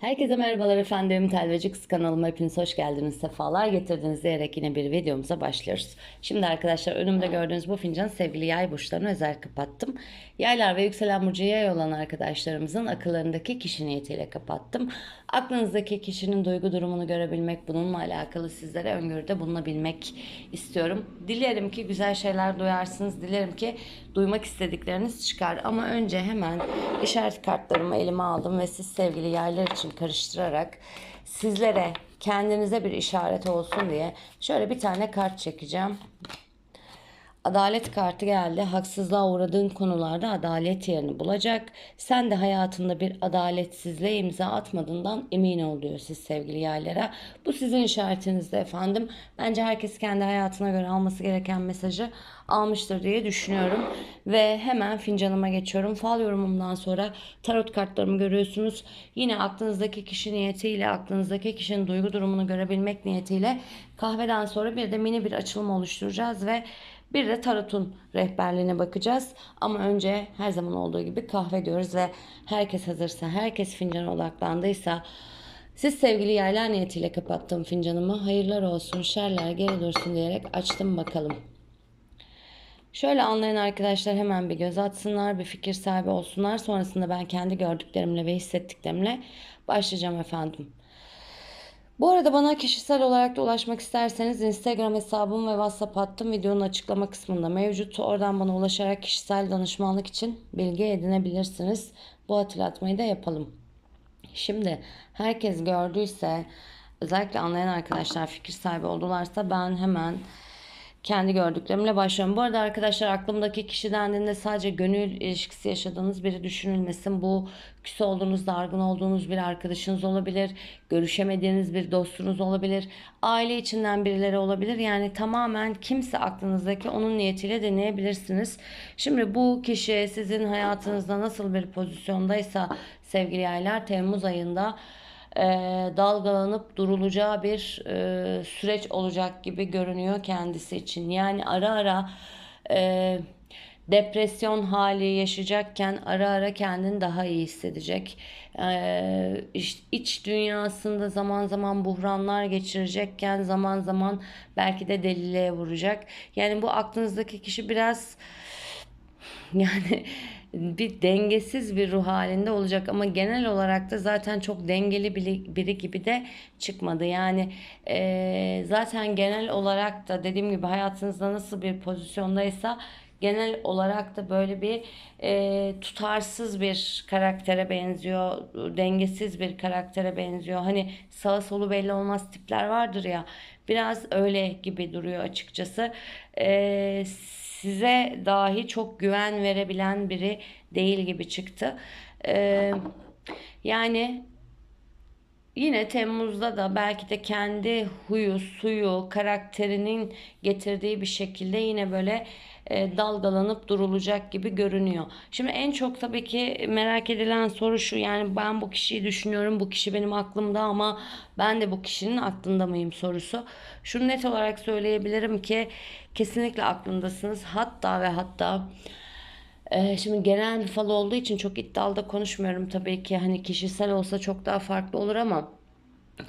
Herkese merhabalar efendim. Telvecik kanalıma hepiniz hoş geldiniz. Sefalar getirdiniz diyerek yine bir videomuza başlıyoruz. Şimdi arkadaşlar önümde gördüğünüz bu fincan sevgili yay burçlarını özel kapattım. Yaylar ve yükselen burcu yay olan arkadaşlarımızın akıllarındaki kişi niyetiyle kapattım. Aklınızdaki kişinin duygu durumunu görebilmek, bununla alakalı sizlere öngörüde bulunabilmek istiyorum. Dilerim ki güzel şeyler duyarsınız. Dilerim ki duymak istedikleriniz çıkar. Ama önce hemen işaret kartlarımı elime aldım ve siz sevgili yaylar için karıştırarak sizlere kendinize bir işaret olsun diye şöyle bir tane kart çekeceğim. Adalet kartı geldi. Haksızlığa uğradığın konularda adalet yerini bulacak. Sen de hayatında bir adaletsizliğe imza atmadığından emin ol siz sevgili yaylara. Bu sizin işaretinizde efendim. Bence herkes kendi hayatına göre alması gereken mesajı almıştır diye düşünüyorum. Ve hemen fincanıma geçiyorum. Fal yorumumdan sonra tarot kartlarımı görüyorsunuz. Yine aklınızdaki kişi niyetiyle, aklınızdaki kişinin duygu durumunu görebilmek niyetiyle kahveden sonra bir de mini bir açılım oluşturacağız ve bir de tarotun rehberliğine bakacağız. Ama önce her zaman olduğu gibi kahve diyoruz ve herkes hazırsa, herkes fincana odaklandıysa siz sevgili yaylar niyetiyle kapattığım fincanımı hayırlar olsun, şerler geri dursun diyerek açtım bakalım. Şöyle anlayan arkadaşlar hemen bir göz atsınlar, bir fikir sahibi olsunlar. Sonrasında ben kendi gördüklerimle ve hissettiklerimle başlayacağım efendim. Bu arada bana kişisel olarak da ulaşmak isterseniz Instagram hesabım ve WhatsApp hattım videonun açıklama kısmında mevcut. Oradan bana ulaşarak kişisel danışmanlık için bilgi edinebilirsiniz. Bu hatırlatmayı da yapalım. Şimdi herkes gördüyse özellikle anlayan arkadaşlar fikir sahibi oldularsa ben hemen kendi gördüklerimle başlıyorum. Bu arada arkadaşlar aklımdaki kişi dendiğinde sadece gönül ilişkisi yaşadığınız biri düşünülmesin. Bu küs olduğunuz, dargın olduğunuz bir arkadaşınız olabilir. Görüşemediğiniz bir dostunuz olabilir. Aile içinden birileri olabilir. Yani tamamen kimse aklınızdaki onun niyetiyle deneyebilirsiniz. Şimdi bu kişi sizin hayatınızda nasıl bir pozisyondaysa sevgili yaylar Temmuz ayında e, dalgalanıp durulacağı bir e, süreç olacak gibi görünüyor kendisi için. Yani ara ara e, depresyon hali yaşayacakken ara ara kendini daha iyi hissedecek. E, iç, iç dünyasında zaman zaman buhranlar geçirecekken zaman zaman belki de deliliğe vuracak. Yani bu aklınızdaki kişi biraz yani bir dengesiz bir ruh halinde olacak ama genel olarak da zaten çok dengeli biri, biri gibi de çıkmadı. Yani e, zaten genel olarak da dediğim gibi hayatınızda nasıl bir pozisyondaysa genel olarak da böyle bir e, tutarsız bir karaktere benziyor, dengesiz bir karaktere benziyor. Hani sağa solu belli olmaz tipler vardır ya, biraz öyle gibi duruyor açıkçası. E, size dahi çok güven verebilen biri değil gibi çıktı. Ee, yani yine Temmuz'da da belki de kendi huyu, suyu, karakterinin getirdiği bir şekilde yine böyle e, dalgalanıp durulacak gibi görünüyor. Şimdi en çok tabii ki merak edilen soru şu yani ben bu kişiyi düşünüyorum bu kişi benim aklımda ama ben de bu kişinin aklında mıyım sorusu. Şunu net olarak söyleyebilirim ki kesinlikle aklındasınız hatta ve hatta ee, şimdi genel bir fal olduğu için çok iddialı da konuşmuyorum tabii ki. Hani kişisel olsa çok daha farklı olur ama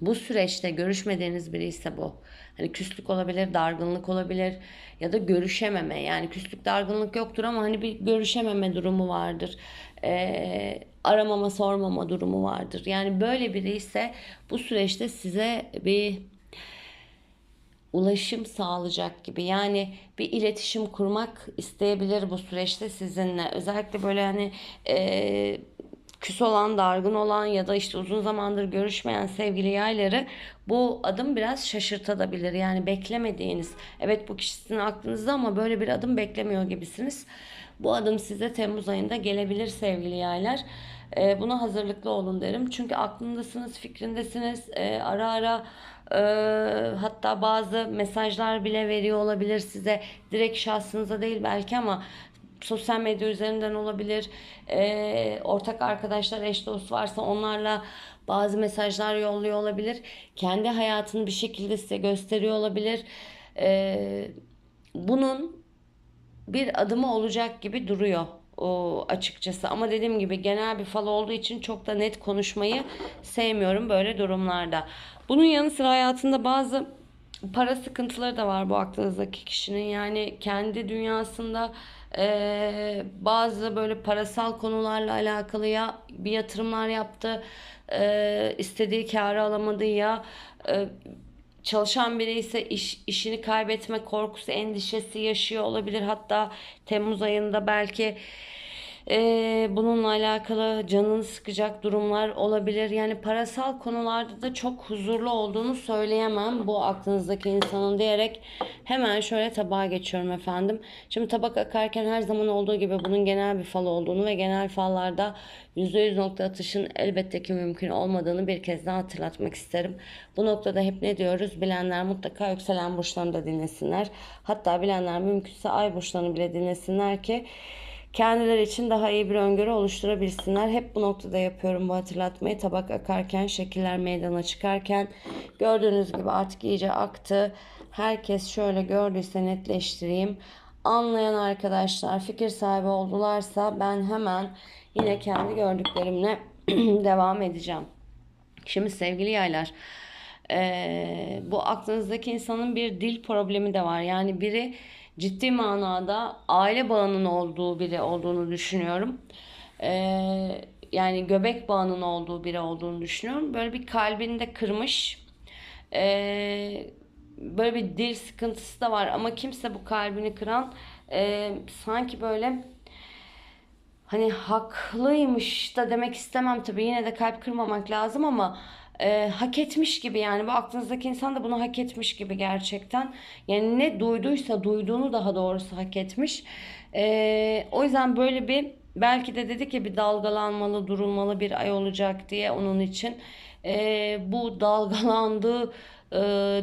bu süreçte görüşmediğiniz biri ise bu. Hani küslük olabilir, dargınlık olabilir ya da görüşememe. Yani küslük, dargınlık yoktur ama hani bir görüşememe durumu vardır. Ee, aramama, sormama durumu vardır. Yani böyle biri ise bu süreçte size bir ulaşım sağlayacak gibi. Yani bir iletişim kurmak isteyebilir bu süreçte sizinle. Özellikle böyle hani e, küs olan, dargın olan ya da işte uzun zamandır görüşmeyen sevgili yayları bu adım biraz şaşırtabilir. Yani beklemediğiniz, evet bu kişi sizin aklınızda ama böyle bir adım beklemiyor gibisiniz. Bu adım size Temmuz ayında gelebilir sevgili yaylar. E, buna hazırlıklı olun derim. Çünkü aklındasınız, fikrindesiniz. E, ara ara e, hatta bazı mesajlar bile veriyor olabilir size. Direkt şahsınıza değil belki ama sosyal medya üzerinden olabilir. E, ortak arkadaşlar, eş dost varsa onlarla bazı mesajlar yolluyor olabilir. Kendi hayatını bir şekilde size gösteriyor olabilir. E, bunun bir adımı olacak gibi duruyor o, açıkçası. Ama dediğim gibi genel bir fal olduğu için çok da net konuşmayı sevmiyorum böyle durumlarda. Bunun yanı sıra hayatında bazı para sıkıntıları da var bu aklınızdaki kişinin. Yani kendi dünyasında eee, bazı böyle parasal konularla alakalı ya bir yatırımlar yaptı, eee, istediği kârı alamadı ya eee, çalışan biri ise iş, işini kaybetme korkusu, endişesi yaşıyor olabilir. Hatta Temmuz ayında belki ee, bununla alakalı canını sıkacak durumlar olabilir. Yani parasal konularda da çok huzurlu olduğunu söyleyemem bu aklınızdaki insanın diyerek hemen şöyle tabağa geçiyorum efendim. Şimdi tabak akarken her zaman olduğu gibi bunun genel bir fal olduğunu ve genel fallarda %100 nokta atışın elbette ki mümkün olmadığını bir kez daha hatırlatmak isterim. Bu noktada hep ne diyoruz? Bilenler mutlaka yükselen burçlarını da dinlesinler. Hatta bilenler mümkünse ay burçlarını bile dinlesinler ki kendileri için daha iyi bir öngörü oluşturabilsinler. Hep bu noktada yapıyorum bu hatırlatmayı. Tabak akarken, şekiller meydana çıkarken gördüğünüz gibi artık iyice aktı. Herkes şöyle gördüyse netleştireyim. Anlayan arkadaşlar fikir sahibi oldularsa ben hemen yine kendi gördüklerimle devam edeceğim. Şimdi sevgili yaylar, eee, bu aklınızdaki insanın bir dil problemi de var. Yani biri ciddi manada aile bağının olduğu biri olduğunu düşünüyorum. Eee, yani göbek bağının olduğu biri olduğunu düşünüyorum. Böyle bir kalbini de kırmış. Eee, böyle bir dil sıkıntısı da var ama kimse bu kalbini kıran eee, sanki böyle hani haklıymış da demek istemem tabii yine de kalp kırmamak lazım ama e, hak etmiş gibi yani. Bu aklınızdaki insan da bunu hak etmiş gibi gerçekten. Yani ne duyduysa duyduğunu daha doğrusu hak etmiş. E, o yüzden böyle bir belki de dedi ki bir dalgalanmalı durulmalı bir ay olacak diye onun için E, bu dalgalandığı e,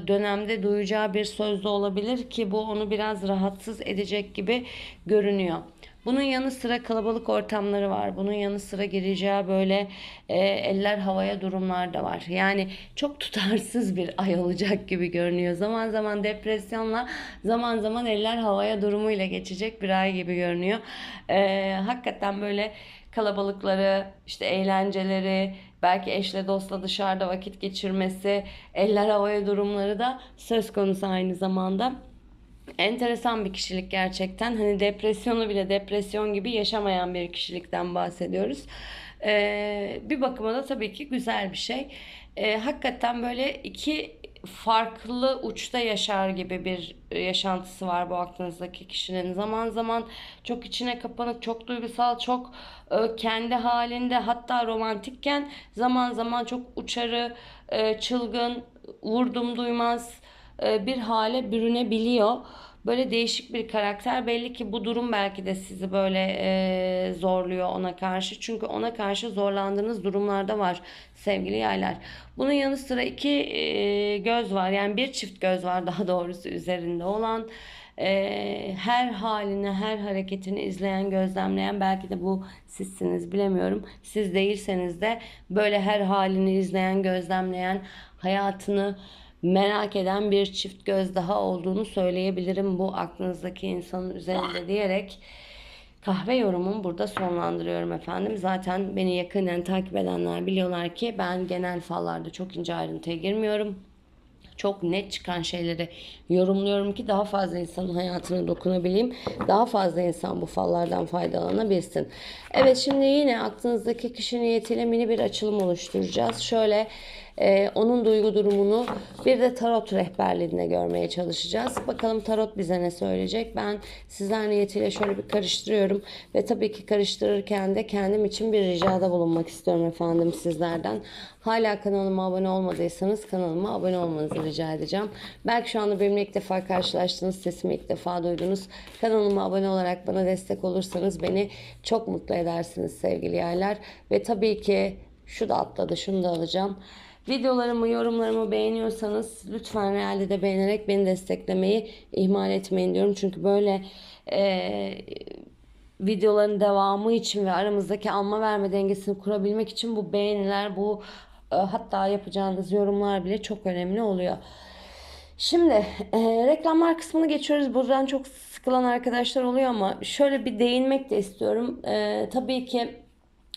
dönemde duyacağı bir söz de olabilir ki bu onu biraz rahatsız edecek gibi görünüyor. Bunun yanı sıra kalabalık ortamları var. Bunun yanı sıra gireceği böyle e, eller havaya durumlar da var. Yani çok tutarsız bir ay olacak gibi görünüyor. Zaman zaman depresyonla, zaman zaman eller havaya durumuyla geçecek bir ay gibi görünüyor. E, hakikaten böyle kalabalıkları, işte eğlenceleri, belki eşle dostla dışarıda vakit geçirmesi, eller havaya durumları da söz konusu aynı zamanda enteresan bir kişilik gerçekten. Hani depresyonu bile depresyon gibi yaşamayan bir kişilikten bahsediyoruz. Ee, bir bakıma da tabii ki güzel bir şey. Ee, hakikaten böyle iki farklı uçta yaşar gibi bir yaşantısı var bu aklınızdaki kişinin. Zaman zaman çok içine kapanık, çok duygusal, çok e, kendi halinde hatta romantikken zaman zaman çok uçarı, e, çılgın, vurdum duymaz bir hale bürünebiliyor. Böyle değişik bir karakter. Belli ki bu durum belki de sizi böyle e, zorluyor ona karşı. Çünkü ona karşı zorlandığınız durumlarda var sevgili yaylar. Bunun yanı sıra iki e, göz var. Yani bir çift göz var daha doğrusu üzerinde olan. E, her halini, her hareketini izleyen, gözlemleyen belki de bu sizsiniz bilemiyorum. Siz değilseniz de böyle her halini izleyen, gözlemleyen, hayatını merak eden bir çift göz daha olduğunu söyleyebilirim bu aklınızdaki insanın üzerinde diyerek kahve yorumumu burada sonlandırıyorum efendim. Zaten beni yakından takip edenler biliyorlar ki ben genel fallarda çok ince ayrıntıya girmiyorum çok net çıkan şeyleri yorumluyorum ki daha fazla insanın hayatına dokunabileyim. Daha fazla insan bu fallardan faydalanabilsin. Evet şimdi yine aklınızdaki kişi niyetiyle mini bir açılım oluşturacağız. Şöyle e, onun duygu durumunu bir de tarot rehberliğinde görmeye çalışacağız. Bakalım tarot bize ne söyleyecek. Ben sizler niyetiyle şöyle bir karıştırıyorum ve tabii ki karıştırırken de kendim için bir ricada bulunmak istiyorum efendim sizlerden. Hala kanalıma abone olmadıysanız kanalıma abone olmanızı rica edeceğim. Belki şu anda benimle ilk defa karşılaştınız, sesimi ilk defa duydunuz. Kanalıma abone olarak bana destek olursanız beni çok mutlu edersiniz sevgili yerler. Ve tabii ki şu da atladı, şunu da alacağım. Videolarımı, yorumlarımı beğeniyorsanız lütfen realde de beğenerek beni desteklemeyi ihmal etmeyin diyorum. Çünkü böyle e, videoların devamı için ve aramızdaki alma verme dengesini kurabilmek için bu beğeniler, bu e, hatta yapacağınız yorumlar bile çok önemli oluyor. Şimdi e, reklamlar kısmını geçiyoruz. Buradan çok sıkılan arkadaşlar oluyor ama şöyle bir değinmek de istiyorum. E, tabii ki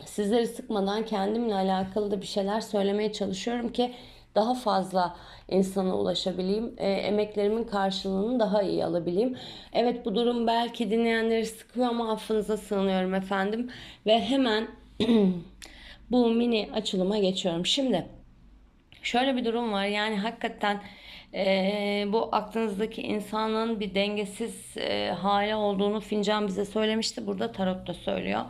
sizleri sıkmadan kendimle alakalı da bir şeyler söylemeye çalışıyorum ki daha fazla insana ulaşabileyim. E, emeklerimin karşılığını daha iyi alabileyim. Evet bu durum belki dinleyenleri sıkıyor ama affınıza sığınıyorum efendim. Ve hemen bu mini açılıma geçiyorum. Şimdi Şöyle bir durum var yani hakikaten eee, bu aklınızdaki insanın bir dengesiz eee hali olduğunu fincan bize söylemişti. Burada tarot da söylüyor.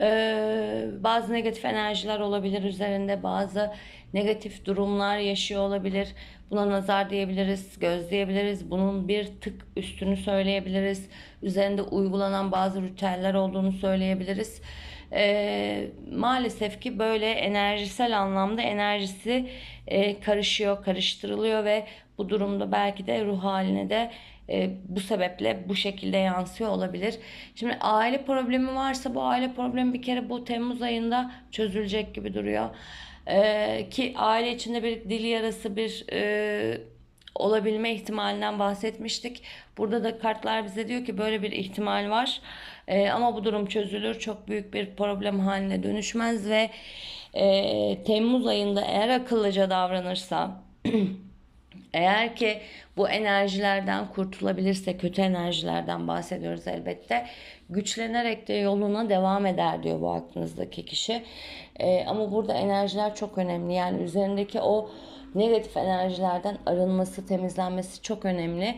Eee, bazı negatif enerjiler olabilir üzerinde bazı negatif durumlar yaşıyor olabilir. Buna nazar diyebiliriz, göz diyebiliriz. Bunun bir tık üstünü söyleyebiliriz. Üzerinde uygulanan bazı ritüeller olduğunu söyleyebiliriz. Ee, maalesef ki böyle enerjisel anlamda enerjisi e, karışıyor, karıştırılıyor ve bu durumda belki de ruh haline de e, bu sebeple bu şekilde yansıyor olabilir. Şimdi aile problemi varsa bu aile problemi bir kere bu Temmuz ayında çözülecek gibi duruyor. Ee, ki aile içinde bir dil yarası bir e, olabilme ihtimalinden bahsetmiştik. Burada da kartlar bize diyor ki böyle bir ihtimal var. Ee, ama bu durum çözülür. Çok büyük bir problem haline dönüşmez ve e, Temmuz ayında eğer akıllıca davranırsa eğer ki bu enerjilerden kurtulabilirse, kötü enerjilerden bahsediyoruz elbette, güçlenerek de yoluna devam eder diyor bu aklınızdaki kişi. Ee, ama burada enerjiler çok önemli. Yani üzerindeki o negatif enerjilerden arınması, temizlenmesi çok önemli.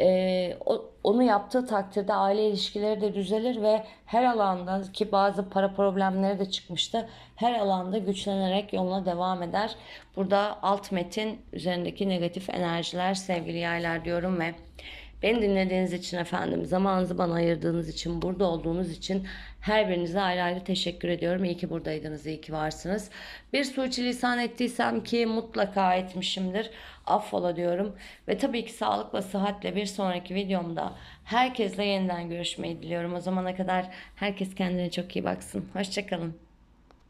Ee, o, onu yaptığı takdirde aile ilişkileri de düzelir ve her alanda ki bazı para problemleri de çıkmıştı. Her alanda güçlenerek yoluna devam eder. Burada alt metin üzerindeki negatif enerjiler sevgili yaylar diyorum ve Beni dinlediğiniz için efendim, zamanınızı bana ayırdığınız için, burada olduğunuz için her birinize ayrı ayrı teşekkür ediyorum. İyi ki buradaydınız, iyi ki varsınız. Bir suçilisan ettiysem ki mutlaka etmişimdir. Affola diyorum. Ve tabii ki sağlıkla, sıhhatle bir sonraki videomda herkesle yeniden görüşmeyi diliyorum. O zamana kadar herkes kendine çok iyi baksın. Hoşçakalın.